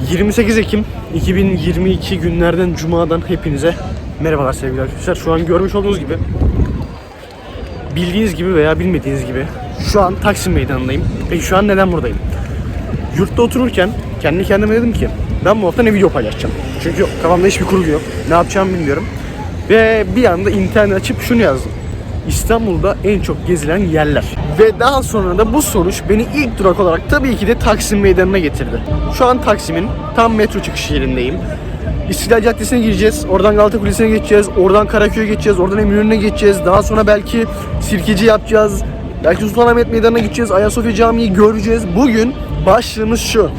28 Ekim 2022 günlerden Cuma'dan hepinize merhabalar sevgili arkadaşlar. Şu an görmüş olduğunuz gibi bildiğiniz gibi veya bilmediğiniz gibi şu an Taksim Meydanı'ndayım. Peki şu an neden buradayım? Yurtta otururken kendi kendime dedim ki ben bu hafta ne video paylaşacağım. Çünkü kafamda hiçbir kurgu yok. Ne yapacağımı bilmiyorum. Ve bir anda internet açıp şunu yazdım. İstanbul'da en çok gezilen yerler. Ve daha sonra da bu sonuç beni ilk durak olarak tabii ki de Taksim Meydanı'na getirdi. Şu an Taksim'in tam metro çıkış yerindeyim. İstiklal Caddesi'ne gireceğiz. Oradan Galata Kulesi'ne geçeceğiz. Oradan Karaköy'e geçeceğiz. Oradan Eminönü'ne geçeceğiz. Daha sonra belki Sirkeci yapacağız. Belki Sultanahmet Meydanı'na gideceğiz. Ayasofya Camii'yi göreceğiz. Bugün başlığımız şu.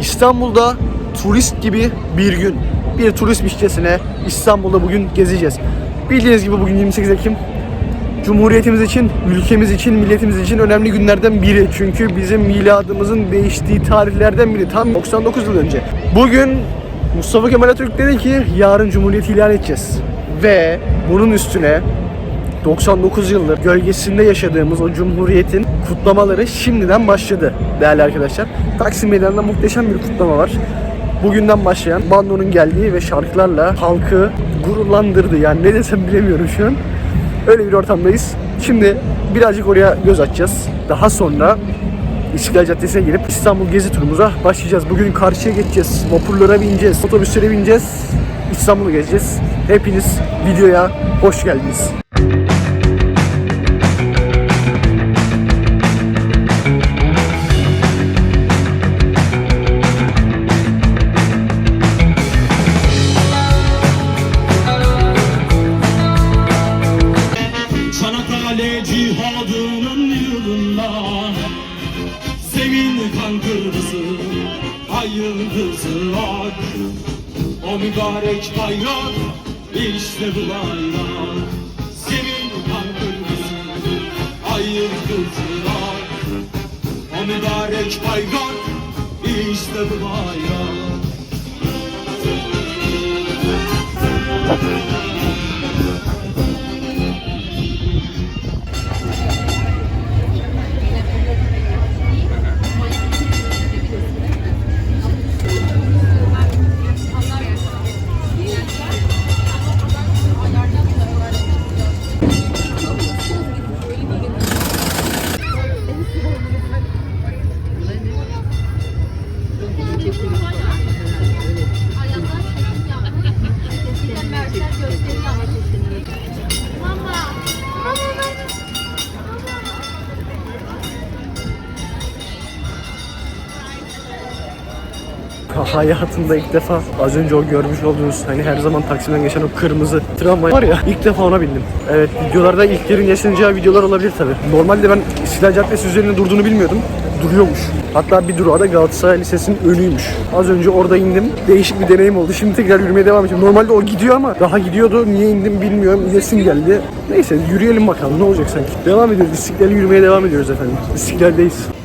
İstanbul'da turist gibi bir gün. Bir turistmişçesine İstanbul'da bugün gezeceğiz. Bildiğiniz gibi bugün 28 Ekim. Cumhuriyetimiz için, ülkemiz için, milletimiz için önemli günlerden biri. Çünkü bizim miladımızın değiştiği tarihlerden biri. Tam 99 yıl önce. Bugün Mustafa Kemal Atatürk dedi ki yarın Cumhuriyet ilan edeceğiz. Ve bunun üstüne 99 yıldır gölgesinde yaşadığımız o cumhuriyetin kutlamaları şimdiden başladı değerli arkadaşlar. Taksim Meydanı'nda muhteşem bir kutlama var. Bugünden başlayan bandonun geldiği ve şarkılarla halkı gururlandırdı. Yani ne desem bilemiyorum şu an. Öyle bir ortamdayız. Şimdi birazcık oraya göz açacağız. Daha sonra İstiklal Caddesi'ne gelip İstanbul gezi turumuza başlayacağız. Bugün karşıya geçeceğiz. Vapurlara bineceğiz. Otobüslere bineceğiz. İstanbul'u gezeceğiz. Hepiniz videoya hoş geldiniz. İşte bu bayrak Sevin kan kırmızı ay yıldızı ak O mübarek bayrak işte bu bayrak Hayatımda ilk defa az önce o görmüş olduğunuz hani her zaman Taksim'den geçen o kırmızı tramvay var ya ilk defa ona bindim. Evet videolarda ilklerin yaşanacağı videolar olabilir tabi. Normalde ben İstiklal Caddesi üzerinde durduğunu bilmiyordum. Duruyormuş. Hatta bir durağı da Galatasaray Lisesi'nin önüymüş. Az önce orada indim. Değişik bir deneyim oldu. Şimdi tekrar yürümeye devam edeceğim. Normalde o gidiyor ama daha gidiyordu. Niye indim bilmiyorum. İnesim geldi. Neyse yürüyelim bakalım ne olacak sanki. Devam ediyoruz. İstiklal yürümeye devam ediyoruz efendim. İstiklal'deyiz.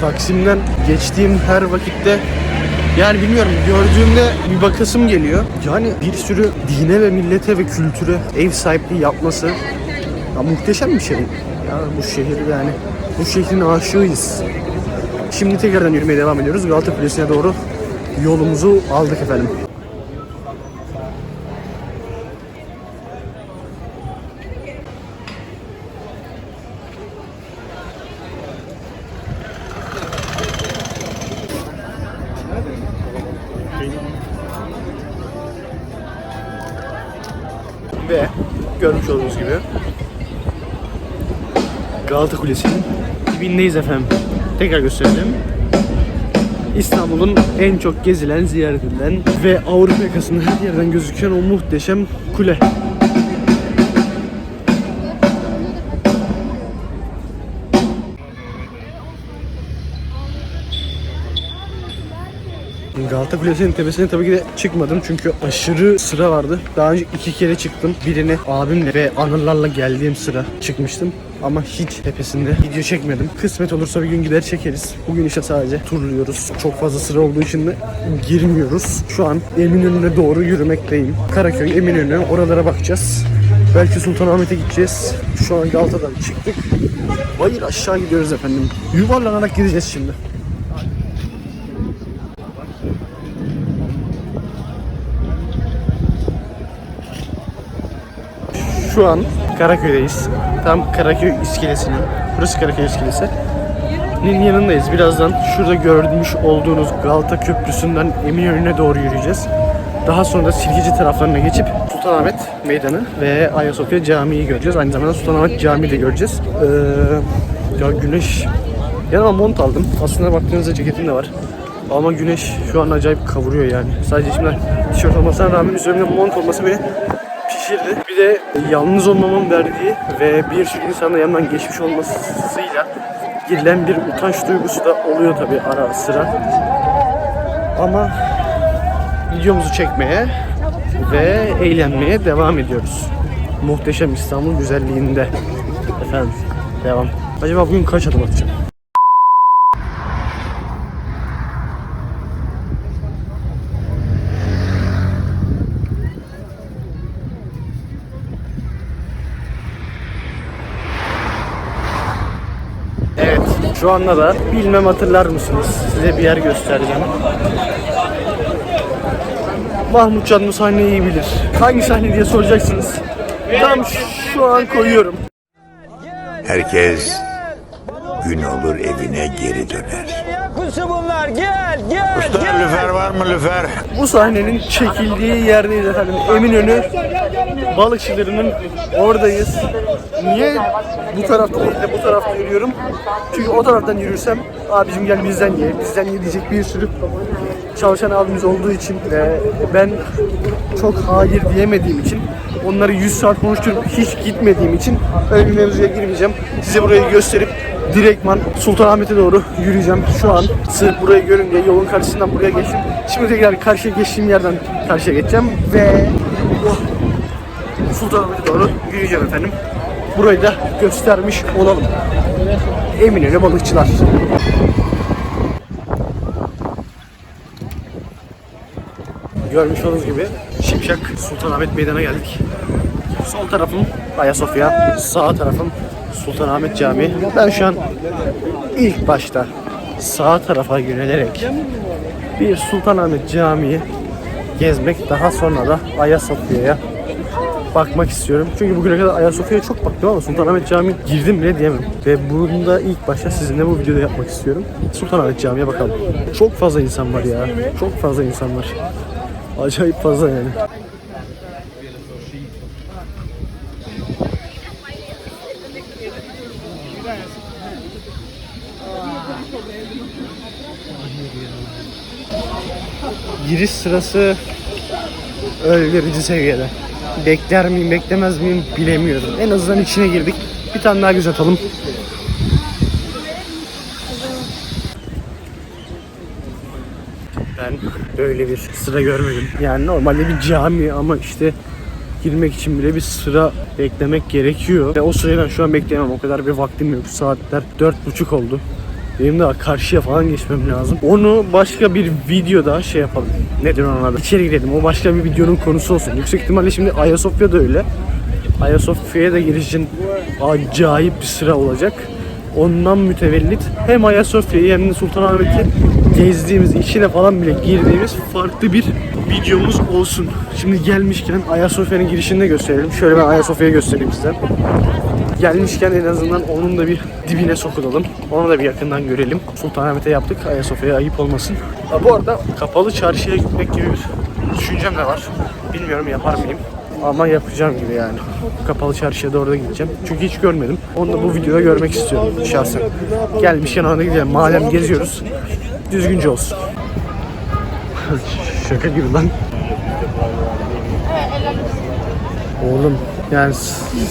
Taksim'den geçtiğim her vakitte yani bilmiyorum gördüğümde bir bakasım geliyor. Yani bir sürü dine ve millete ve kültüre ev sahipliği yapması ya muhteşem bir şey. Ya bu şehir yani bu şehrin aşığıyız. Şimdi tekrardan yürümeye devam ediyoruz. Galata Kulesi'ne doğru yolumuzu aldık efendim. Görmüş olduğunuz gibi Galata Kulesi'nin dibindeyiz efendim. Tekrar gösterelim. İstanbul'un en çok gezilen, ziyaret edilen ve Avrupa yakasında her yerden gözüken o muhteşem kule. Galata Kulesi'nin tepesine tabii ki de çıkmadım çünkü aşırı sıra vardı. Daha önce iki kere çıktım. Birini abimle ve anılarla geldiğim sıra çıkmıştım. Ama hiç tepesinde video çekmedim. Kısmet olursa bir gün gider çekeriz. Bugün işte sadece turluyoruz. Çok fazla sıra olduğu için de girmiyoruz. Şu an Eminönü'ne doğru yürümekteyim. Karaköy, Eminönü oralara bakacağız. Belki Sultanahmet'e gideceğiz. Şu an Galata'dan çıktık. Bayır aşağı gidiyoruz efendim. Yuvarlanarak gideceğiz şimdi. Şu an Karaköy'deyiz. Tam Karaköy iskelesinin. Burası Karaköy iskelesi. Nin yanındayız. Birazdan şurada görmüş olduğunuz Galata Köprüsü'nden Eminönü'ne doğru yürüyeceğiz. Daha sonra da Silgici taraflarına geçip Sultanahmet Meydanı ve Ayasofya Camii'yi göreceğiz. Aynı zamanda Sultanahmet Camii'yi de göreceğiz. Ee, ya güneş... Yanıma mont aldım. Aslında baktığınızda ceketim de var. Ama güneş şu an acayip kavuruyor yani. Sadece şimdi tişört olmasına rağmen üzerimde mont olması beni pişirdi. De yalnız olmamın verdiği ve bir sürü insanla yanından geçmiş olmasıyla girilen bir utanç duygusu da oluyor tabi ara sıra. Ama videomuzu çekmeye ve eğlenmeye devam ediyoruz. Muhteşem İstanbul güzelliğinde. Efendim devam. Acaba bugün kaç adım atacağım? Evet, şu anda da bilmem hatırlar mısınız? Size bir yer göstereceğim. Mahmut Can bu sahneyi iyi bilir. Hangi sahne diye soracaksınız. Tam şu an koyuyorum. Herkes gün olur evine geri döner. Kusu bunlar gel gel Usta lüfer var mı lüfer? Bu sahnenin çekildiği yerdeyiz efendim. Eminönü balıkçılarının oradayız. Niye bu tarafta değil de bu tarafta yürüyorum? Çünkü o taraftan yürürsem abicim gel bizden ye, bizden ye diyecek bir sürü çalışan abimiz olduğu için ve ben çok hayır diyemediğim için onları 100 saat konuşturup hiç gitmediğim için öyle bir mevzuya girmeyeceğim. Size burayı gösterip direktman Sultanahmet'e doğru yürüyeceğim. Şu an sırf burayı görünce yolun karşısından buraya geçtim. Şimdi tekrar karşıya geçtiğim yerden karşıya geçeceğim ve oh, Sultanahmet'e doğru yürüyeceğim efendim. Burayı da göstermiş olalım. Eminönü balıkçılar. Görmüş olduğunuz gibi Şimşek Sultanahmet Meydan'a geldik. Sol tarafım Ayasofya, sağ tarafım Sultanahmet Camii. Ben şu an ilk başta sağ tarafa yönelerek bir Sultanahmet Camii gezmek daha sonra da Ayasofya'ya bakmak istiyorum. Çünkü bugüne kadar Ayasofya'ya çok baktım ama Sultanahmet Camii girdim bile diyemem. Ve bunu da ilk başta sizinle bu videoda yapmak istiyorum. Sultanahmet Camii'ye bakalım. Çok fazla insan var ya. Çok fazla insan var. Acayip fazla yani. Giriş sırası öldürücü seviyede. Bekler miyim, beklemez miyim bilemiyorum. En azından içine girdik. Bir tane daha göz atalım. Ben böyle bir sıra görmedim. Yani normalde bir cami ama işte girmek için bile bir sıra beklemek gerekiyor. Ve o sırayı şu an bekleyemem. O kadar bir vaktim yok. Saatler dört buçuk oldu. Benim daha karşıya falan geçmem lazım. Onu başka bir videoda şey yapalım. Nedir adı? İçeri girelim. O başka bir videonun konusu olsun. Yüksek ihtimalle şimdi Ayasofya da öyle. Ayasofya'ya da giriş için acayip bir sıra olacak. Ondan mütevellit hem Ayasofya'yı hem de Sultanahmet'i gezdiğimiz, içine falan bile girdiğimiz farklı bir videomuz olsun. Şimdi gelmişken Ayasofya'nın girişini de gösterelim. Şöyle ben Ayasofya'yı göstereyim size. Gelmişken en azından onun da bir dibine sokulalım. Onu da bir yakından görelim. Sultanahmet'e yaptık. Ayasofya'ya ayıp olmasın. Ha, bu arada kapalı çarşıya gitmek gibi bir düşüncem de var. Bilmiyorum yapar mıyım. Ama yapacağım gibi yani. Kapalı çarşıya doğru da gideceğim. Çünkü hiç görmedim. Onu da bu videoda görmek istiyorum şahsen. Gelmişken ona da gidelim. Madem geziyoruz düzgünce olsun. Şaka gibi lan. Oğlum yani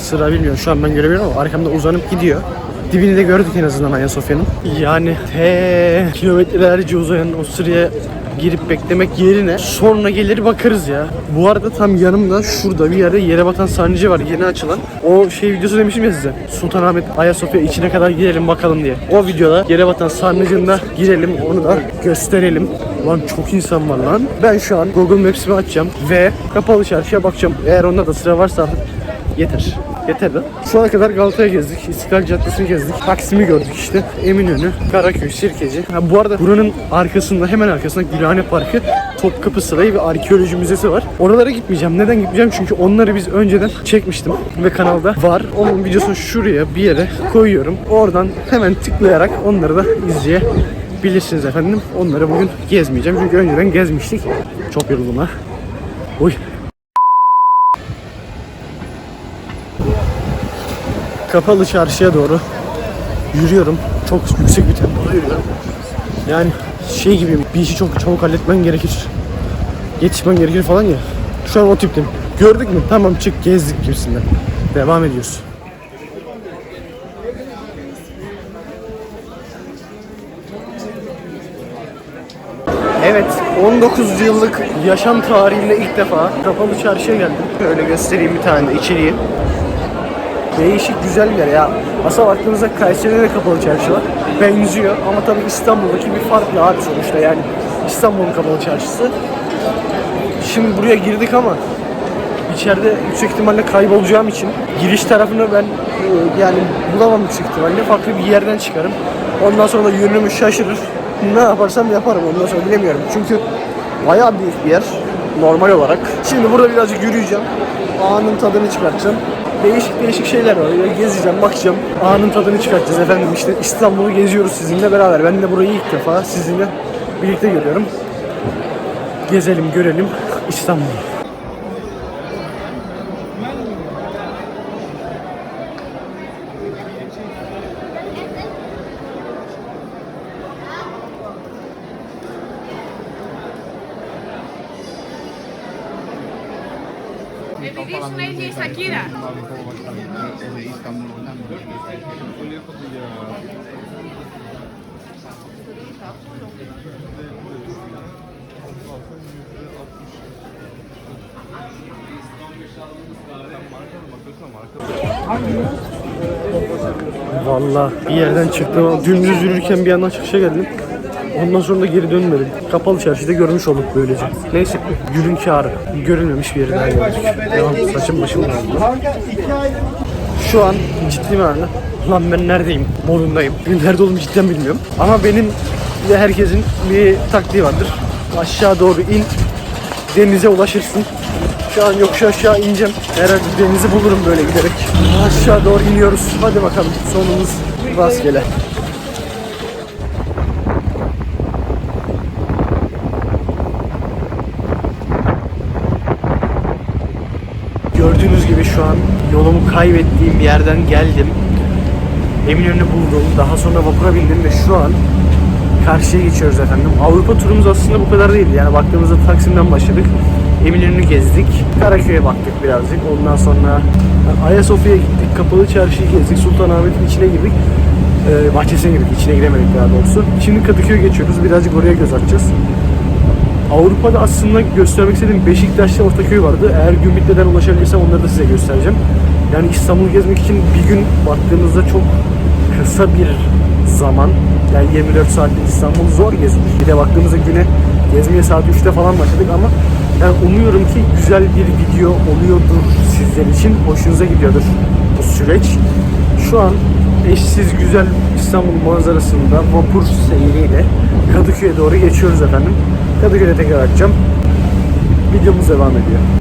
sıra bilmiyorum şu an ben göremiyorum ama arkamda uzanıp gidiyor. Dibini de gördük en azından Ayasofya'nın. Yani he kilometrelerce uzayan o sıraya girip beklemek yerine sonra gelir bakarız ya. Bu arada tam yanımda şurada bir yerde yere batan sarnıcı var yeni açılan. O şey videosu demiştim ya size. Sultanahmet Ayasofya içine kadar girelim bakalım diye. O videoda yere batan sarnıcında girelim onu da gösterelim. Lan çok insan var lan. Ben şu an Google Maps'imi açacağım ve kapalı çarşıya bakacağım. Eğer onda da sıra varsa yeter. Yeter de. Şu ana kadar Galata'ya gezdik, İstiklal Caddesi'ni gezdik, Taksim'i gördük işte, Eminönü, Karaköy, Sirkeci. Ha, bu arada buranın arkasında, hemen arkasında Gülhane Parkı, Topkapı Sarayı ve Arkeoloji Müzesi var. Oralara gitmeyeceğim. Neden gitmeyeceğim? Çünkü onları biz önceden çekmiştim ve kanalda var. Onun videosunu şuraya bir yere koyuyorum. Oradan hemen tıklayarak onları da izleyebilirsiniz efendim. Onları bugün gezmeyeceğim çünkü önceden gezmiştik. Çok yoruldum ha. Uy. Kapalı çarşıya doğru yürüyorum. Çok yüksek bir tempoda yürüyorum. Yani şey gibi bir işi çok çabuk halletmen gerekir. Yetişmen gerekir falan ya. Şu an o tipteyim. Gördük mü? Tamam çık gezdik gibisinden. Devam ediyoruz. Evet, 19 yıllık yaşam tarihimde ilk defa kapalı çarşıya geldim. Şöyle göstereyim bir tane içeriği. Değişik güzel bir yer ya. Aslında baktığınızda Kayseri'de de kapalı çarşı var. Benziyor ama tabii İstanbul'daki bir farklı abi sonuçta yani. İstanbul'un kapalı çarşısı. Şimdi buraya girdik ama içeride yüksek ihtimalle kaybolacağım için giriş tarafını ben e, yani bulamam yüksek ihtimalle. Farklı bir yerden çıkarım. Ondan sonra da yönümü şaşırır. Ne yaparsam yaparım ondan sonra bilemiyorum. Çünkü bayağı büyük bir yer normal olarak. Şimdi burada birazcık yürüyeceğim. Anın tadını çıkartacağım. Değişik değişik şeyler var. Böyle gezeceğim, bakacağım. Anın tadını çıkartacağız efendim. İşte İstanbul'u geziyoruz sizinle beraber. Ben de burayı ilk defa sizinle birlikte görüyorum. Gezelim, görelim İstanbul'u. Edition y Shakira. Valla bir yerden çıktım. Dümdüz yürürken bir yandan çıkışa geldim. Ondan sonra da geri dönmedim. Kapalı çarşıda görmüş olduk böylece. Neyse günün kârı. Görülmemiş bir yeri daha gördük. Devam saçım başım döndü. Şu an ciddi manada lan ben neredeyim modundayım. Nerede olduğumu cidden bilmiyorum. Ama benim ve herkesin bir taktiği vardır. Aşağı doğru in, denize ulaşırsın. Şu an yokuş aşağı ineceğim. Herhalde denizi bulurum böyle giderek. Aşağı doğru iniyoruz. Hadi bakalım sonumuz rastgele. Gördüğünüz gibi şu an yolumu kaybettiğim yerden geldim. Eminönü'nü buldum. Daha sonra vapura bindim ve şu an karşıya geçiyoruz efendim. Avrupa turumuz aslında bu kadar değildi. Yani baktığımızda Taksim'den başladık. Eminönü'nü gezdik. Karaköy'e baktık birazcık. Ondan sonra Ayasofya'ya gittik. Kapalı çarşıyı gezdik. Sultanahmet'in içine girdik. Ee, bahçesine girdik. İçine giremedik daha doğrusu. Şimdi Kadıköy'e geçiyoruz. Birazcık oraya göz atacağız. Avrupa'da aslında göstermek istediğim Beşiktaş'ta Ortaköy vardı. Eğer gün bitmeden ulaşabilirsem onları da size göstereceğim. Yani İstanbul'u gezmek için bir gün baktığınızda çok kısa bir zaman. Yani 24 saatlik İstanbul zor gezilir. Bir de baktığımızda güne gezmeye saat 3'te falan başladık ama yani umuyorum ki güzel bir video oluyordur sizler için. Hoşunuza gidiyordur bu süreç. Şu an eşsiz güzel İstanbul manzarasında vapur seyriyle Kadıköy'e doğru geçiyoruz efendim. Kadıköy'de tekrar açacağım. Videomuz devam ediyor.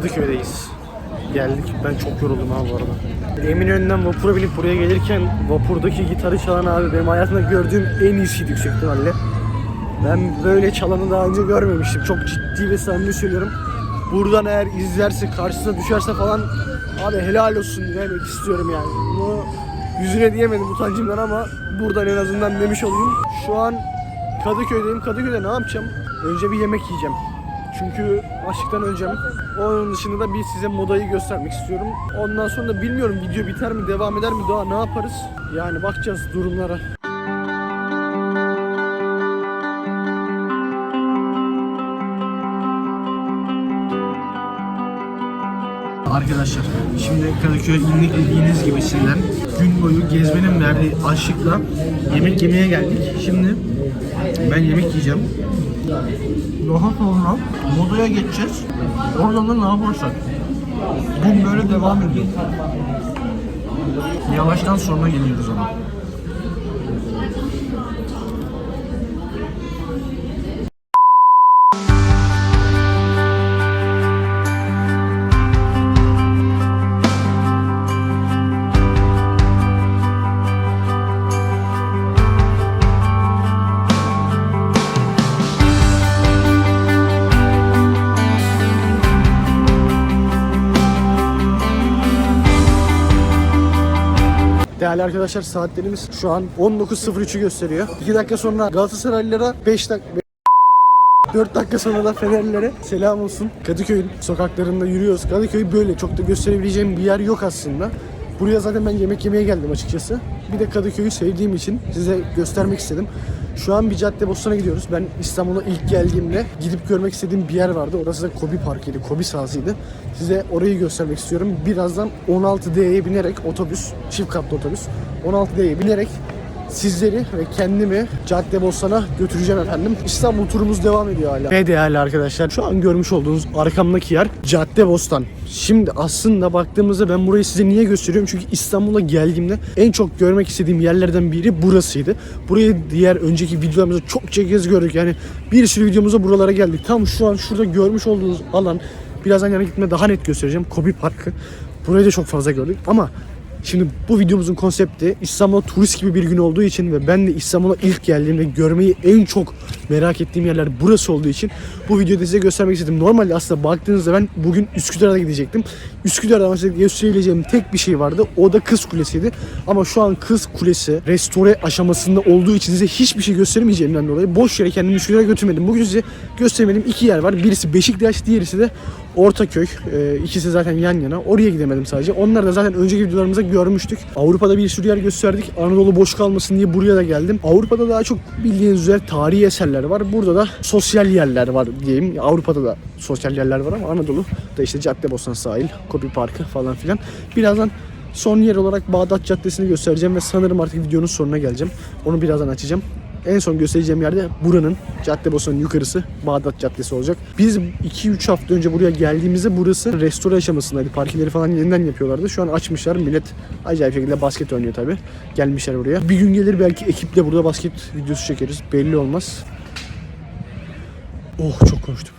Kadıköy'deyiz. Geldik. Ben çok yoruldum abi bu arada. Eminönü'nden vapura binip buraya gelirken vapurdaki gitarı çalan abi benim hayatımda gördüğüm en iyisiydi yüksek ihtimalle. Ben böyle çalanı daha önce görmemiştim. Çok ciddi ve samimi söylüyorum. Buradan eğer izlerse, karşısına düşerse falan abi helal olsun demek istiyorum yani. Bunu yüzüne diyemedim utancımdan ama buradan en azından demiş olayım. Şu an Kadıköy'deyim. Kadıköy'de ne yapacağım? Önce bir yemek yiyeceğim. Çünkü açlıktan öleceğim. Onun dışında da bir size modayı göstermek istiyorum. Ondan sonra da bilmiyorum video biter mi, devam eder mi, daha ne yaparız? Yani bakacağız durumlara. Arkadaşlar şimdi Kadıköy indik bildiğiniz gibisinden gün boyu gezmenin verdiği açlıkla yemek yemeye geldik. Şimdi ben yemek yiyeceğim. Daha sonra modaya geçeceğiz. Oradan da ne yaparsak. Gün böyle devam ediyor. Yavaştan sonra geliyoruz ama. Değerli arkadaşlar saatlerimiz şu an 19.03'ü gösteriyor. 2 dakika sonra Galatasaraylılara 5 dakika 4 dakika sonra da Fenerlilere selam olsun. Kadıköy'ün sokaklarında yürüyoruz. Kadıköy böyle çok da gösterebileceğim bir yer yok aslında. Buraya zaten ben yemek yemeye geldim açıkçası. Bir de Kadıköy'ü sevdiğim için size göstermek istedim. Şu an bir cadde bostana gidiyoruz. Ben İstanbul'a ilk geldiğimde gidip görmek istediğim bir yer vardı. Orası da Kobi Parkı'ydı, Kobi sahasıydı. Size orayı göstermek istiyorum. Birazdan 16D'ye binerek otobüs, çift katlı otobüs, 16D'ye binerek sizleri ve kendimi Caddebostan'a götüreceğim efendim. İstanbul turumuz devam ediyor hala. Ve değerli arkadaşlar şu an görmüş olduğunuz arkamdaki yer Caddebostan. Şimdi aslında baktığımızda ben burayı size niye gösteriyorum? Çünkü İstanbul'a geldiğimde en çok görmek istediğim yerlerden biri burasıydı. Burayı diğer önceki videolarımızda çokça kez gördük. Yani bir sürü videomuzda buralara geldik. Tam şu an şurada görmüş olduğunuz alan birazdan yana gitme daha net göstereceğim. Kobi Parkı. Burayı da çok fazla gördük ama Şimdi bu videomuzun konsepti İstanbul'a turist gibi bir gün olduğu için ve ben de İstanbul'a ilk geldiğimde görmeyi en çok merak ettiğim yerler burası olduğu için bu videoda size göstermek istedim. Normalde aslında baktığınızda ben bugün Üsküdar'a gidecektim. Üsküdar'da mesela gösterebileceğim tek bir şey vardı. O da Kız Kulesi'ydi. Ama şu an Kız Kulesi restore aşamasında olduğu için size hiçbir şey gösteremeyeceğimden dolayı boş yere kendimi Üsküdar'a götürmedim. Bugün size göstermediğim iki yer var. Birisi Beşiktaş, diğerisi de Ortaköy. Ee, ikisi zaten yan yana. Oraya gidemedim sadece. Onlar da zaten önceki videolarımızda görmüştük. Avrupa'da bir sürü yer gösterdik. Anadolu boş kalmasın diye buraya da geldim. Avrupa'da daha çok bildiğiniz üzere tarihi eserler var. Burada da sosyal yerler var diyeyim. Avrupa'da da sosyal yerler var ama Anadolu da işte Caddebostan sahil, Kopi Parkı falan filan. Birazdan son yer olarak Bağdat Caddesi'ni göstereceğim ve sanırım artık videonun sonuna geleceğim. Onu birazdan açacağım. En son göstereceğim yerde buranın Caddebostan'ın yukarısı Bağdat Caddesi olacak. Biz 2-3 hafta önce buraya geldiğimizde burası restore aşamasındaydı. Parkeleri falan yeniden yapıyorlardı. Şu an açmışlar. Millet acayip şekilde basket oynuyor tabi. Gelmişler buraya. Bir gün gelir belki ekiple burada basket videosu çekeriz. Belli olmaz. Oh çok konuştum.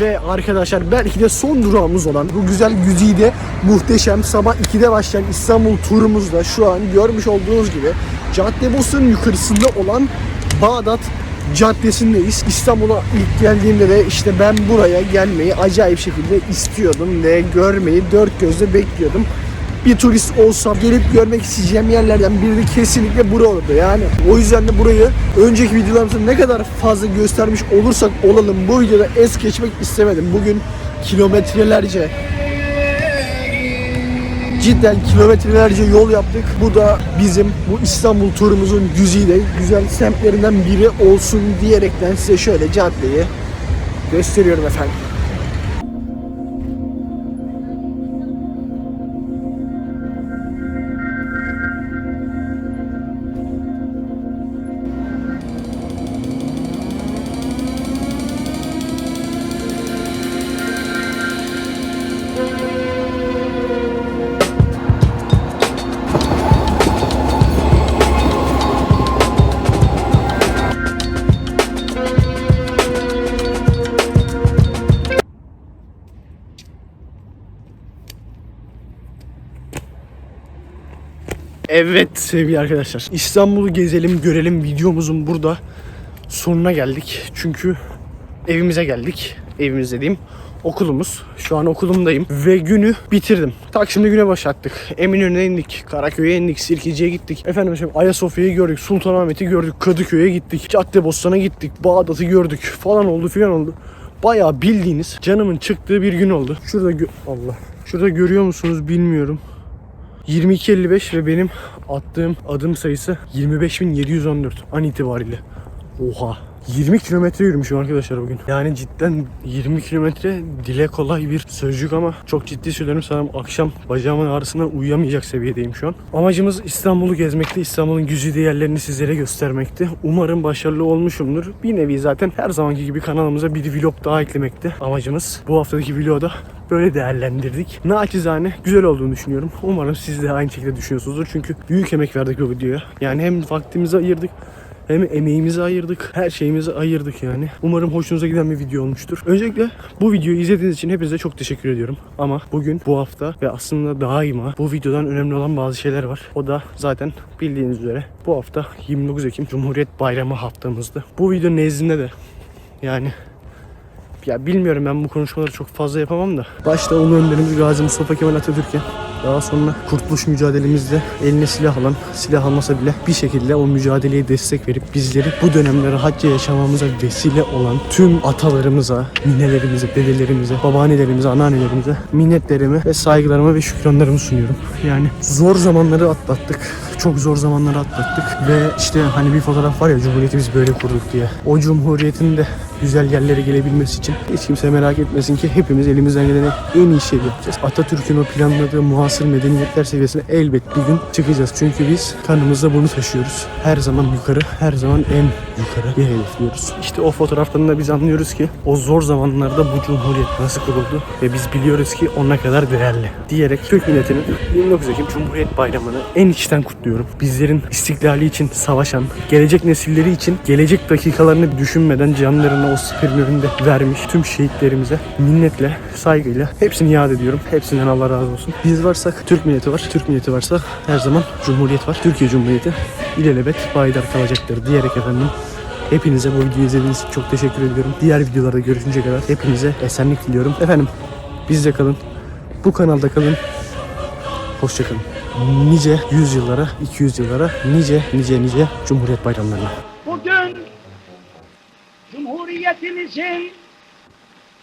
Ve arkadaşlar belki de son durağımız olan bu güzel güzide muhteşem sabah 2'de başlayan İstanbul turumuzda şu an görmüş olduğunuz gibi Caddebostan'ın yukarısında olan Bağdat Caddesi'ndeyiz. İstanbul'a ilk geldiğimde de işte ben buraya gelmeyi acayip şekilde istiyordum ve görmeyi dört gözle bekliyordum bir turist olsam gelip görmek isteyeceğim yerlerden biri de kesinlikle bura olurdu. Yani o yüzden de burayı önceki videolarımızda ne kadar fazla göstermiş olursak olalım bu videoda es geçmek istemedim. Bugün kilometrelerce cidden kilometrelerce yol yaptık. Bu da bizim bu İstanbul turumuzun güzide güzel semtlerinden biri olsun diyerekten size şöyle caddeyi gösteriyorum efendim. Evet sevgili arkadaşlar. İstanbul'u gezelim görelim videomuzun burada sonuna geldik. Çünkü evimize geldik. Evimiz dediğim okulumuz. Şu an okulumdayım ve günü bitirdim. Taksim'de güne başlattık. Eminönü'ne indik, Karaköy'e indik, Sirkeci'ye gittik. Efendim şimdi Ayasofya'yı gördük, Sultanahmet'i gördük, Kadıköy'e gittik, Caddebostan'a gittik, Bağdat'ı gördük falan oldu filan oldu. Bayağı bildiğiniz canımın çıktığı bir gün oldu. Şurada Allah. Şurada görüyor musunuz bilmiyorum. 22.55 ve benim attığım adım sayısı 25.714 an itibariyle. Oha. 20 kilometre yürümüşüm arkadaşlar bugün. Yani cidden 20 kilometre dile kolay bir sözcük ama çok ciddi söylüyorum sanırım akşam bacağımın ağrısından uyuyamayacak seviyedeyim şu an. Amacımız İstanbul'u gezmekti. İstanbul'un güzide yerlerini sizlere göstermekti. Umarım başarılı olmuşumdur. Bir nevi zaten her zamanki gibi kanalımıza bir vlog daha eklemekti amacımız. Bu haftaki vlogu da böyle değerlendirdik. Naçizane güzel olduğunu düşünüyorum. Umarım siz de aynı şekilde düşünüyorsunuzdur. Çünkü büyük emek verdik bu videoya. Yani hem vaktimizi ayırdık hem emeğimizi ayırdık, her şeyimizi ayırdık yani. Umarım hoşunuza giden bir video olmuştur. Öncelikle bu videoyu izlediğiniz için hepinize çok teşekkür ediyorum. Ama bugün, bu hafta ve aslında daima bu videodan önemli olan bazı şeyler var. O da zaten bildiğiniz üzere bu hafta 29 Ekim Cumhuriyet Bayramı haftamızdı. Bu video nezdinde de yani ya bilmiyorum ben bu konuşmaları çok fazla yapamam da. Başta ulu önderimiz Gazi Mustafa Kemal Atatürk'e daha sonra kurtuluş mücadelemizde eline silah alan, silah almasa bile bir şekilde o mücadeleye destek verip bizleri bu dönemde rahatça yaşamamıza vesile olan tüm atalarımıza, ninelerimize, dedelerimize, babaannelerimize, anneannelerimize minnetlerimi ve saygılarımı ve şükranlarımı sunuyorum. Yani zor zamanları atlattık. Çok zor zamanları atlattık ve işte hani bir fotoğraf var ya Cumhuriyeti biz böyle kurduk diye. O Cumhuriyet'in de güzel yerlere gelebilmesi için hiç kimse merak etmesin ki hepimiz elimizden gelen en iyi şeyi yapacağız. Atatürk'ün o planladığı muhasır medeniyetler seviyesine elbet bir gün çıkacağız. Çünkü biz kanımızda bunu taşıyoruz. Her zaman yukarı, her zaman en yukarı hedefliyoruz. İşte o fotoğraftan da biz anlıyoruz ki o zor zamanlarda bu cumhuriyet nasıl kuruldu ve biz biliyoruz ki ona kadar değerli. Diyerek Türk milletinin 29 Ekim Cumhuriyet Bayramı'nı en içten kutluyorum. Bizlerin istiklali için savaşan, gelecek nesilleri için gelecek dakikalarını düşünmeden canlarını o siperin önünde vermiş tüm şehitlerimize minnetle, saygıyla hepsini yad ediyorum. Hepsinden Allah razı olsun. Biz varsak Türk milleti var. Türk milleti varsa her zaman Cumhuriyet var. Türkiye Cumhuriyeti ilelebet payidar kalacaktır diyerek efendim Hepinize bu videoyu izlediğiniz için çok teşekkür ediyorum. Diğer videolarda görüşünce kadar hepinize esenlik diliyorum. Efendim bizde kalın. Bu kanalda kalın. Hoşçakalın. Nice yüzyıllara, 200 yıllara, nice nice nice Cumhuriyet bayramlarına. Bugün Cumhuriyetimizin